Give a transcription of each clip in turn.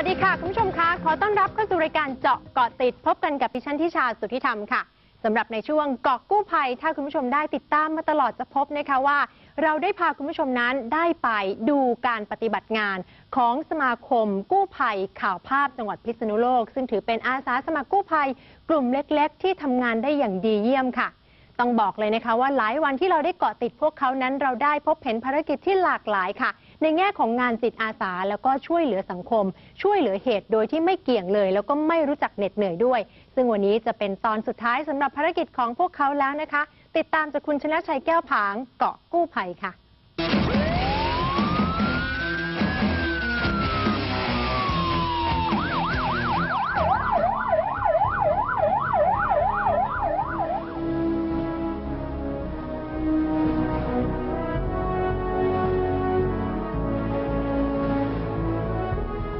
วัสดีค่ะ คุณผู้ชมคะขอต้อนรับเข้าสู่รายการเจาะเกาะติด พบกันกับดิฉันทิชาสุทธิธรรมค่ะสำหรับในช่วงเกาะกู้ภัย ถ้าคุณผู้ชมได้ติดตามมาตลอดจะพบนะคะว่า เราได้พาคุณผู้ชมนั้นได้ไปดูการปฏิบัติงานของสมาคมกู้ภัยข่าวภาพจังหวัดพิษณุโลก ซึ่งถือเป็นอาสาสมัครกู้ภัย กลุ่มเล็ก ๆ ที่ทำงานได้อย่างดีเยี่ยมค่ะ ต้องบอกเลยนะคะว่าหลายวันที่เราได้เกาะติดพวกเขานั้นเราได้พบเห็นภารกิจที่หลากหลายค่ะ ในแง่ของงานจิตอาสา แล้วก็ช่วยเหลือสังคม ช่วยเหลือเหตุโดยที่ไม่เกี่ยงเลย แล้วก็ไม่รู้จักเหน็ดเหนื่อยด้วย ซึ่งวันนี้จะเป็นตอนสุดท้ายสำหรับภารกิจของพวกเขาแล้วนะคะ ติดตามจากคุณชนะชัยแก้วผางเกาะกู้ภัยค่ะ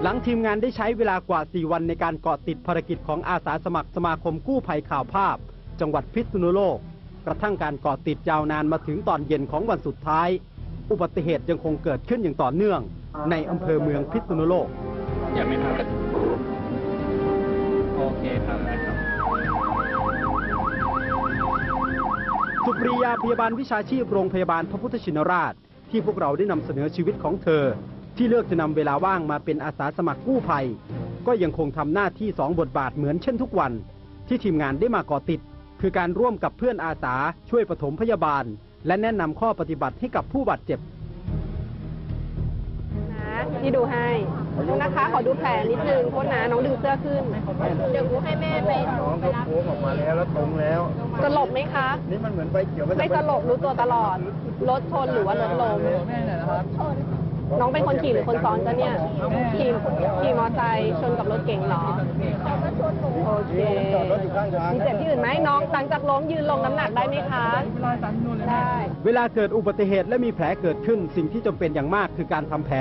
ลังทีมงานได้ใช้เวลากว่า 4 วันในการเกาะติดภารกิจของอาสาสมัครสมาคมกู้ภัยข่าวภาพ จังหวัดพิษณุโลก กระทั่งการเกาะติดยาวนานมาถึงตอนเย็นของวันสุดท้าย อุบัติเหตุยังคงเกิดขึ้นอย่างต่อเนื่อง ในอำเภอเมืองพิษณุโลกยังไม่ครับโอเคครับได้ครับสุปรียาพยาบาลวิชาชีพโรงพยาบาลพระพุทธชินราช ที่พวกเราได้นำเสนอชีวิตของเธอ ที่เลือกจะนำเวลาว่างมาเป็นอาสาสมัครกู้ภัย ก็ยังคงทำหน้าที่สองบทบาทเหมือนเช่นทุกวัน ที่ทีมงานได้มาก่อติด คือการร่วมกับเพื่อนอาสาช่วยปฐมพยาบาล และแนะนำข้อปฏิบัติให้กับผู้บาดเจ็บนะที่ดูให้โทษนะคะ ขอดูแผลนิดนึงโทษนะน้องดึงเสื้อขึ้น เดี๋ยวกูให้แม่ไปน้องเขาโค้งออกมาแล้วแล้วตรงแล้วสลบไหมคะ นี่มันเหมือนไฟเขียวมันจะไม่สลบรู้ตัวตลอด รถชนหรือว่ารถล้มน้ องเป็นคนขี่หรือคนซ้อนจ๊ะเนี่ยขี่ขี่มอไซค์ชนกับรถเก๋งเหรอ โอเคจอดรถอยู่ข้างทางมีเจ็บที่อื่นไหมน้องหลังจากล้มยืนลงน้ำหนักได้ไหมคะ ได้เวลาเกิดอุบัติเหตุและมีแผลเกิดขึ้นสิ่งที่จำเป็นอย่างมากคือการทำแผล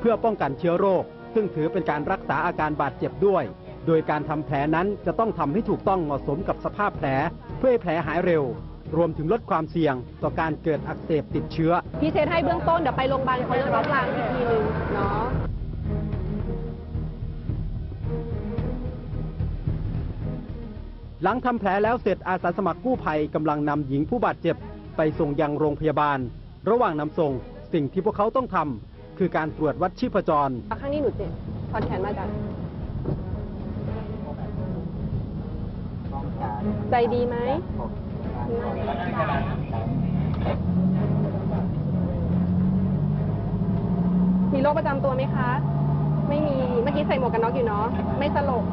เพื่อป้องกันเชื้อโรค ซึ่งถือเป็นการรักษาอาการบาดเจ็บด้วย โดยการทำแผลนั้นจะต้องทำให้ถูกต้องเหมาะสมกับสภาพแผล เพื่อให้แผลหายเร็ว รวมถึงลดความเสี่ยงต่อการเกิดอักเสบติดเชื้อ พี่เช็ดให้เบื้องต้นเดี๋ยวไปโรงพยาบาลเขาจะต้องล้างอีกทีนึงเนาะหลังทำแผลแล้วเสร็จอาสาสมัครกู้ภัยกำลังนำหญิงผู้บาดเจ็บไปส่งยังโรงพยาบาล ระหว่างนำส่งสิ่งที่พวกเขาต้องทำคือการตรวจวัดชีพจร ข้างนี้หนูเจ็บถอนแขนมาจ้ะใจดีไหม มีโรคประจำตัวไหมคะ ไม่มี เมื่อกี้ใส่หมวกกันน็อกอยู่เนาะ ไม่สลบ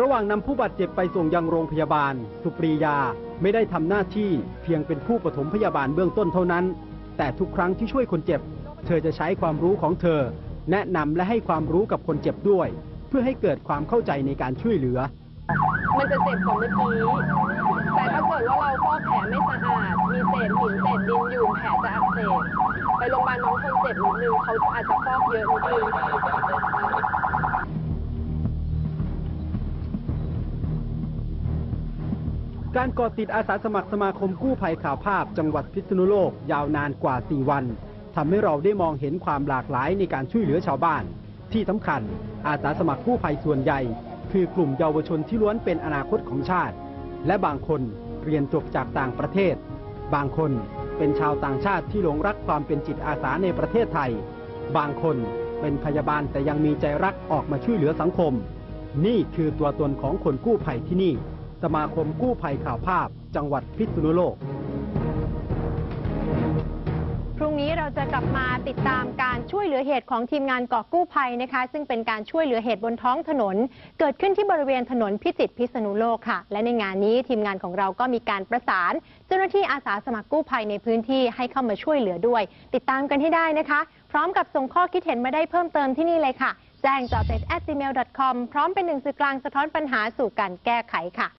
ระหว่างนำผู้บาดเจ็บไปส่งยังโรงพยาบาล สุปรียาไม่ได้ทำหน้าที่เพียงเป็นผู้ปฐมพยาบาลเบื้องต้นเท่านั้น แต่ทุกครั้งที่ช่วยคนเจ็บ เธอจะใช้ความรู้ของเธอ แนะนำและให้ความรู้กับคนเจ็บด้วย เพื่อให้เกิดความเข้าใจในการช่วยเหลือ มันจะเจ็บกว่าเมื่อกี้ แต่ถ้าเกิดว่าเราฟอกแผลไม่สะอาด มีเศษหินเศษดินอยู่แผลจะอักเสบ ไปโรงพยาบาลน้องคนเจ็บนิดนึงเขาอาจจะฟอกเยอะนิดนึงการก่อติดอาสาสมัครสมาคมกู้ภัยข่าวภาพจังหวัดพิษณุโลกยาวนานกว่า 4 วันทำให้เราได้มองเห็นความหลากหลายในการช่วยเหลือชาวบ้าน ที่สำคัญ อาสาสมัครกู้ภัยส่วนใหญ่ คือกลุ่มเยาวชนที่ล้วนเป็นอนาคตของชาติ และบางคนเรียนจบจากต่างประเทศ บางคนเป็นชาวต่างชาติที่หลงรักความเป็นจิตอาสาในประเทศไทย บางคนเป็นพยาบาลแต่ยังมีใจรักออกมาช่วยเหลือสังคม นี่คือตัวตนของคนกู้ภัยที่นี่ สมาคมกู้ภัยข่าวภาพ จังหวัดพิษณุโลก เราจะกลับมาติดตามการช่วยเหลือเหตุของทีมงานเกาะกู้ภัยนะคะ ซึ่งเป็นการช่วยเหลือเหตุบนท้องถนน เกิดขึ้นที่บริเวณถนนพิจิตรพิษณุโลกค่ะ และในงานนี้ทีมงานของเราก็มีการประสาน เจ้าหน้าที่อาสาสมัครกู้ภัยในพื้นที่ให้เข้ามาช่วยเหลือด้วย ติดตามกันให้ได้นะคะ พร้อมกับส่งข้อคิดเห็นมาได้เพิ่มเติมที่นี่เลยค่ะแจ้งจอเต็ด gmail com พร้อมเป็นหนึ่งสื่อกลางสะท้อนปัญหาสู่การแก้ไขค่ะ